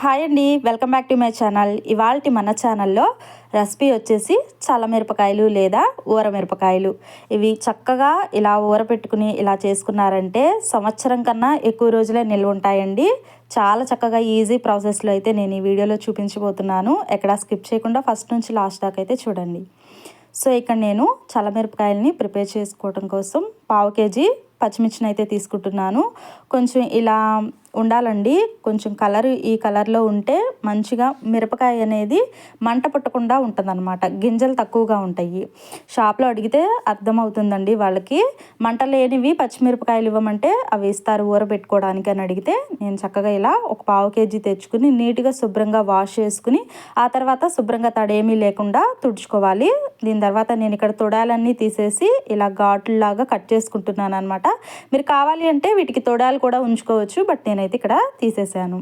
Hi అండి welcome back to my channel. ఇవాళ మన ఛానల్లో రెసిపీ వచ్చేసి చల్లమిరపకాయలు లేదా ఊరమిరపకాయలు ఇవి చక్కగా ఇలా ఊర పెట్టుకుని ఇలా చేసుకున్నారంటే సంవత్సరం కన్నా ఎక్కువ రోజులే నిల్వ ఉంటాయండి. చాలా చక్కగా ఈజీ ప్రాసెస్లో అయితే నేను ఈ వీడియోలో చూపించబోతున్నాను. ఎక్కడ స్కిప్ చేయకుండా ఫస్ట్ నుంచి లాస్ట్ దాకా అయితే చూడండి. సో ఇక్కడ నేను చల్లమిరపకాయలని ప్రిపేర్ చేసుకోవడం కోసం పావు కేజీ పచ్చిమిర్చిని అయితే తీసుకుంటున్నాను. కొంచెం ఇలా ఉండాలండి. కొంచెం కలర్ ఈ కలర్లో ఉంటే మంచిగా మిరపకాయ అనేది మంట పుట్టకుండా ఉంటుందన్నమాట. గింజలు తక్కువగా ఉంటాయి. షాప్లో అడిగితే అర్థమవుతుందండి వాళ్ళకి. మంట లేనివి పచ్చిమిరపకాయలు ఇవ్వమంటే అవి ఇస్తారు ఊరబెట్టుకోవడానికి అని అడిగితే నేను చక్కగా ఇలా ఒక పావు కేజీ తెచ్చుకుని నీట్గా శుభ్రంగా వాష్ చేసుకుని ఆ తర్వాత శుభ్రంగా తడేమీ లేకుండా తుడుచుకోవాలి. దీని తర్వాత నేను ఇక్కడ తొడాలన్నీ తీసేసి ఇలా ఘాట్లులాగా కట్ చేసుకుంటున్నాను అనమాట మీరు కావాలి అంటే వీటికి తొడాలు కూడా ఉంచుకోవచ్చు బట్ నేను అయితే ఇక్కడ తీసేసాను.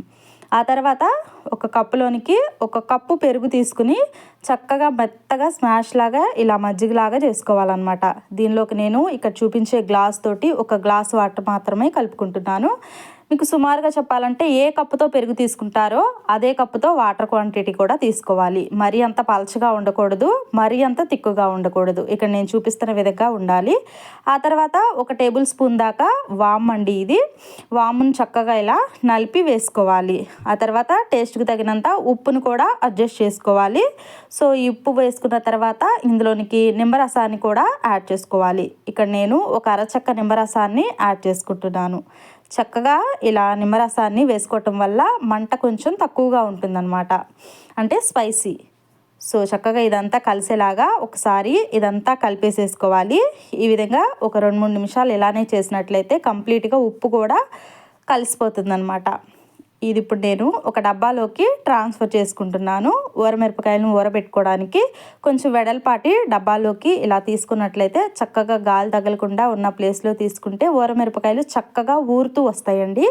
ఆ తర్వాత ఒక కప్పులోనికి ఒక కప్పు పెరుగు తీసుకుని చక్కగా మెత్తగా స్మాష్ లాగా ఇలా మజ్జిగలాగా చేసుకోవాలన్నమాట. దీనిలోకి నేను ఇక్కడ చూపించే గ్లాస్ తోటి ఒక గ్లాస్ వాటర్ మాత్రమే కలుపుకుంటున్నాను. మీకు సుమారుగా చెప్పాలంటే ఏ కప్పుతో పెరుగు తీసుకుంటారో అదే కప్పుతో వాటర్ క్వాంటిటీ కూడా తీసుకోవాలి. మరీ అంత పలచగా ఉండకూడదు మరీ అంత తిక్కుగా ఉండకూడదు. ఇక్కడ నేను చూపిస్తున్న విధంగా ఉండాలి. ఆ తర్వాత ఒక టేబుల్ స్పూన్ దాకా వామ్ అండి ఇది. వామును చక్కగా ఇలా నలిపి వేసుకోవాలి. ఆ తర్వాత టేస్ట్కి తగినంత ఉప్పును కూడా అడ్జస్ట్ చేసుకోవాలి. సో ఈ ఉప్పు వేసుకున్న తర్వాత ఇందులోనికి నిమ్మరసాన్ని కూడా యాడ్ చేసుకోవాలి. ఇక్కడ నేను ఒక అరచక్క నిమ్మరసాన్ని యాడ్ చేసుకుంటున్నాను. చక్కగా ఇలా నిమ్మరసాన్ని వేసుకోవటం వల్ల మంట కొంచెం తక్కువగా ఉంటుందన్నమాట. అంటే స్పైసీ సో చక్కగా ఇదంతా కలిసేలాగా ఒకసారి ఇదంతా కలిపేసేసుకోవాలి. ఈ విధంగా ఒక రెండు మూడు నిమిషాలు ఇలానే చేసినట్లయితే కంప్లీట్గా ఉప్పు కూడా కలిసిపోతుందన్నమాట. ఇది ఇప్పుడు నేను ఒక డబ్బాలోకి ట్రాన్స్ఫర్ చేసుకుంటున్నాను. ఊరమిరపకాయలను ఊరబెట్టుకోవడానికి కొంచెం వెడల్పాటి డబ్బాలోకి ఇలా తీసుకున్నట్లయితే చక్కగా గాలి తగలకుండా ఉన్న ప్లేస్లో తీసుకుంటే ఊరమిరపకాయలు చక్కగా ఊరుతూ వస్తాయండి.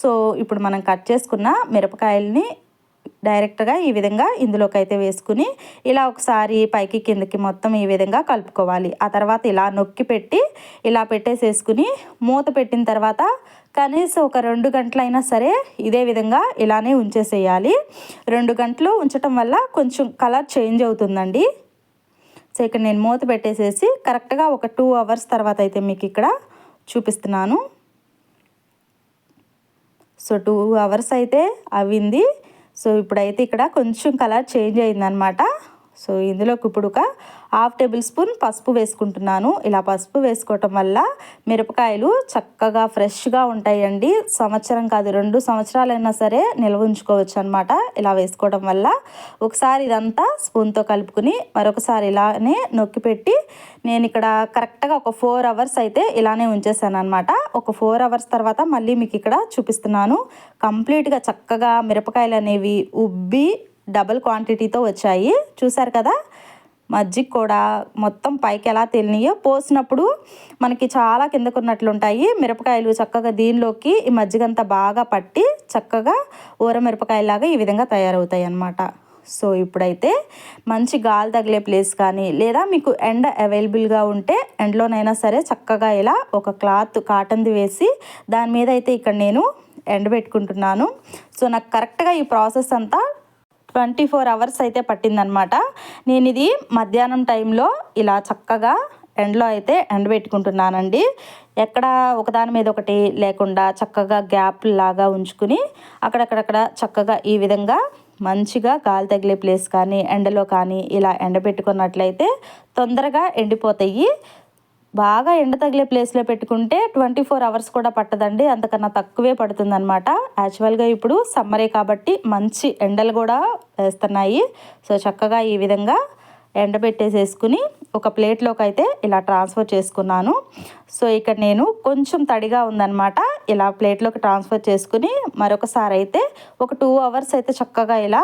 సో ఇప్పుడు మనం కట్ చేసుకున్న మిరపకాయలని డైరెక్ట్గా ఈ విధంగా ఇందులోకి అయితే వేసుకుని ఇలా ఒకసారి పైకి కిందకి మొత్తం ఈ విధంగా కలుపుకోవాలి. ఆ తర్వాత ఇలా నొక్కి పెట్టి ఇలా పెట్టేసేసుకుని మూత పెట్టిన తర్వాత కనీసం ఒక రెండు గంటలైనా సరే ఇదే విధంగా ఇలానే ఉంచేసేయాలి. రెండు గంటలు ఉంచటం వల్ల కొంచెం కలర్ చేంజ్ అవుతుందండి. సో ఇక్కడ నేను మూత పెట్టేసేసి కరెక్ట్గా ఒక టూ అవర్స్ తర్వాత అయితే మీకు ఇక్కడ చూపిస్తున్నాను. సో టూ అవర్స్ అయితే అవింది. సో ఇప్పుడైతే ఇక్కడ కొంచెం కలర్ చేంజ్ అయిందనమాట సో ఇందులోకి ఇప్పుడు ఒక హాఫ్ టేబుల్ స్పూన్ పసుపు వేసుకుంటున్నాను. ఇలా పసుపు వేసుకోవటం వల్ల మిరపకాయలు చక్కగా ఫ్రెష్గా ఉంటాయండి. సంవత్సరం కాదు రెండు సంవత్సరాలైనా సరే నిల్వ ఉంచుకోవచ్చు అనమాట ఇలా వేసుకోవడం వల్ల ఒకసారి ఇదంతా స్పూన్తో కలుపుకుని మరొకసారి ఇలానే నొక్కి పెట్టి నేను ఇక్కడ కరెక్ట్గా ఒక ఫోర్ అవర్స్ అయితే ఇలానే ఉంచేసాను అనమాట ఒక ఫోర్ అవర్స్ తర్వాత మళ్ళీ మీకు ఇక్కడ చూపిస్తున్నాను. కంప్లీట్గా చక్కగా మిరపకాయలు అనేవి ఉబ్బి డబుల్ క్వాంటిటీతో వచ్చాయి. చూసారు కదా? మజ్జిగ కూడా మొత్తం పైకి ఎలా తెలినాయో పోసినప్పుడు మనకి చాలా కిందకున్నట్లుంటాయి. మిరపకాయలు చక్కగా దీనిలోకి ఈ మజ్జిగంతా బాగా పట్టి చక్కగా ఊర మిరపకాయలాగా ఈ విధంగా తయారవుతాయి అన్నమాట. సో ఇప్పుడైతే మంచి గాలి తగిలే ప్లేస్ కానీ లేదా మీకు ఎండ అవైలబుల్గా ఉంటే ఎండలోనైనా సరే చక్కగా ఇలా ఒక క్లాత్ కాటన్ది వేసి దాని మీద అయితే ఇక్కడ నేను ఎండబెట్టుకుంటున్నాను. సో నాకు కరెక్ట్గా ఈ ప్రాసెస్ అంతా ట్వంటీ ఫోర్ అవర్స్ అయితే పట్టిందనమాట నేను ఇది మధ్యాహ్నం టైంలో ఇలా చక్కగా ఎండలో అయితే ఎండబెట్టుకుంటున్నానండి ఎక్కడ ఒకదాని మీద ఒకటి లేకుండా చక్కగా గ్యాప్ లాగా ఉంచుకుని అక్కడక్కడక్కడ చక్కగా ఈ విధంగా మంచిగా గాలి తగిలే ప్లేస్ కానీ ఎండలో కానీ ఇలా ఎండబెట్టుకున్నట్లయితే తొందరగా ఎండిపోతాయి. బాగా ఎండ తగిలే ప్లేస్లో పెట్టుకుంటే ట్వంటీ ఫోర్ అవర్స్ కూడా పట్టదండి. అంతకన్నా తక్కువే పడుతుందనమాట యాక్చువల్గా ఇప్పుడు సమ్మరే కాబట్టి మంచి ఎండలు కూడా వేస్తున్నాయి. సో చక్కగా ఈ విధంగా ఎండబెట్టేసేసుకుని ఒక ప్లేట్లోకి అయితే ఇలా ట్రాన్స్ఫర్ చేసుకున్నాను. సో ఇక్కడ నేను కొంచెం తడిగా ఉందన్నమాట. ఇలా ప్లేట్లోకి ట్రాన్స్ఫర్ చేసుకుని మరొకసారి అయితే ఒక టూ అవర్స్ అయితే చక్కగా ఇలా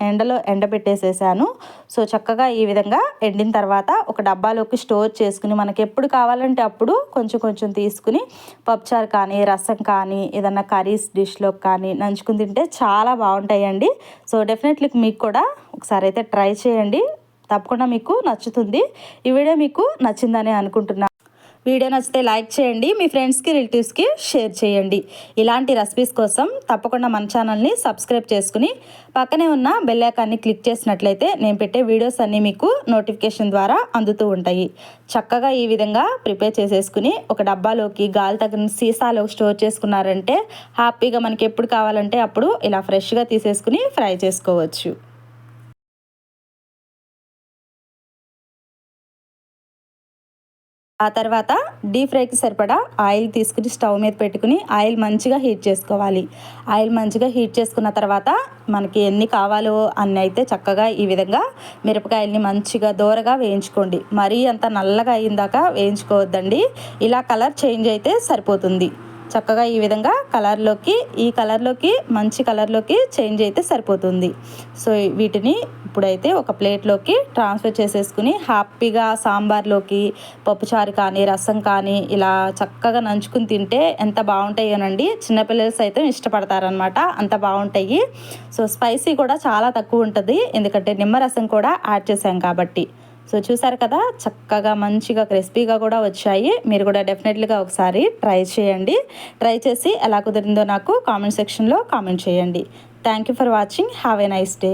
ఎండలో ఎండబెట్టేసేసాను. సో చక్కగా ఈ విధంగా ఎండిన తర్వాత ఒక డబ్బాలోకి స్టోర్ చేసుకుని మనకి ఎప్పుడు కావాలంటే అప్పుడు కొంచెం కొంచెం తీసుకుని పప్పుచారు కానీ రసం కానీ ఏదన్నా కర్రీస్ డిష్లో కానీ నంచుకుని తింటే చాలా బాగుంటాయండి. సో డెఫినెట్లీ మీకు కూడా ఒకసారి అయితే ట్రై చేయండి. తప్పకుండా మీకు నచ్చుతుంది. ఈ వీడియో మీకు నచ్చిందని అనుకుంటున్నాను వీడియో నచ్చితే లైక్ చేయండి మీ ఫ్రెండ్స్కి రిలేటివ్స్కి షేర్ చేయండి. ఇలాంటి రెసిపీస్ కోసం తప్పకుండా మన ఛానల్ని సబ్స్క్రైబ్ చేసుకుని పక్కనే ఉన్న బెల్లాకాన్ని క్లిక్ చేసినట్లయితే నేను పెట్టే వీడియోస్ అన్నీ మీకు నోటిఫికేషన్ ద్వారా అందుతూ ఉంటాయి. చక్కగా ఈ విధంగా ప్రిపేర్ చేసేసుకుని ఒక డబ్బాలోకి గాలి తగిన సీసాలో స్టోర్ చేసుకున్నారంటే హ్యాపీగా మనకి ఎప్పుడు కావాలంటే అప్పుడు ఇలా ఫ్రెష్గా తీసేసుకుని ఫ్రై చేసుకోవచ్చు. ఆ తర్వాత డీప్ ఫ్రైకి సరిపడా ఆయిల్ తీసుకుని స్టవ్ మీద పెట్టుకుని ఆయిల్ మంచిగా హీట్ చేసుకోవాలి. ఆయిల్ మంచిగా హీట్ చేసుకున్న తర్వాత మనకి ఎన్ని కావాలో అన్ని అయితే చక్కగా ఈ విధంగా మిరపకాయల్ని మంచిగా దూరగా వేయించుకోండి. మరీ అంత నల్లగా అయిందాక వేయించుకోవద్దండి. ఇలా కలర్ చేంజ్ అయితే సరిపోతుంది. చక్కగా ఈ విధంగా కలర్లోకి ఈ కలర్లోకి మంచి కలర్లోకి చేంజ్ అయితే సరిపోతుంది. సో వీటిని ఇప్పుడైతే ఒక ప్లేట్లోకి ట్రాన్స్ఫర్ చేసేసుకుని హ్యాపీగా సాంబార్లోకి పప్పుచారు కానీ రసం కానీ ఇలా చక్కగా నంచుకుని తింటే ఎంత బాగుంటాయోనండి చిన్నపిల్లలు సైతం ఇష్టపడతారనమాట అంత బాగుంటాయి. సో స్పైసీ కూడా చాలా తక్కువ ఉంటుంది. ఎందుకంటే నిమ్మరసం కూడా యాడ్ చేసాం కాబట్టి. సో చూసారు కదా చక్కగా మంచిగా క్రిస్పీగా కూడా వచ్చాయి. మీరు కూడా డెఫినెట్లీగా ఒకసారి ట్రై చేయండి. ట్రై చేసి ఎలా కుదిరిందో నాకు కామెంట్ సెక్షన్లో కామెంట్ చేయండి. Thank you for watching have a nice day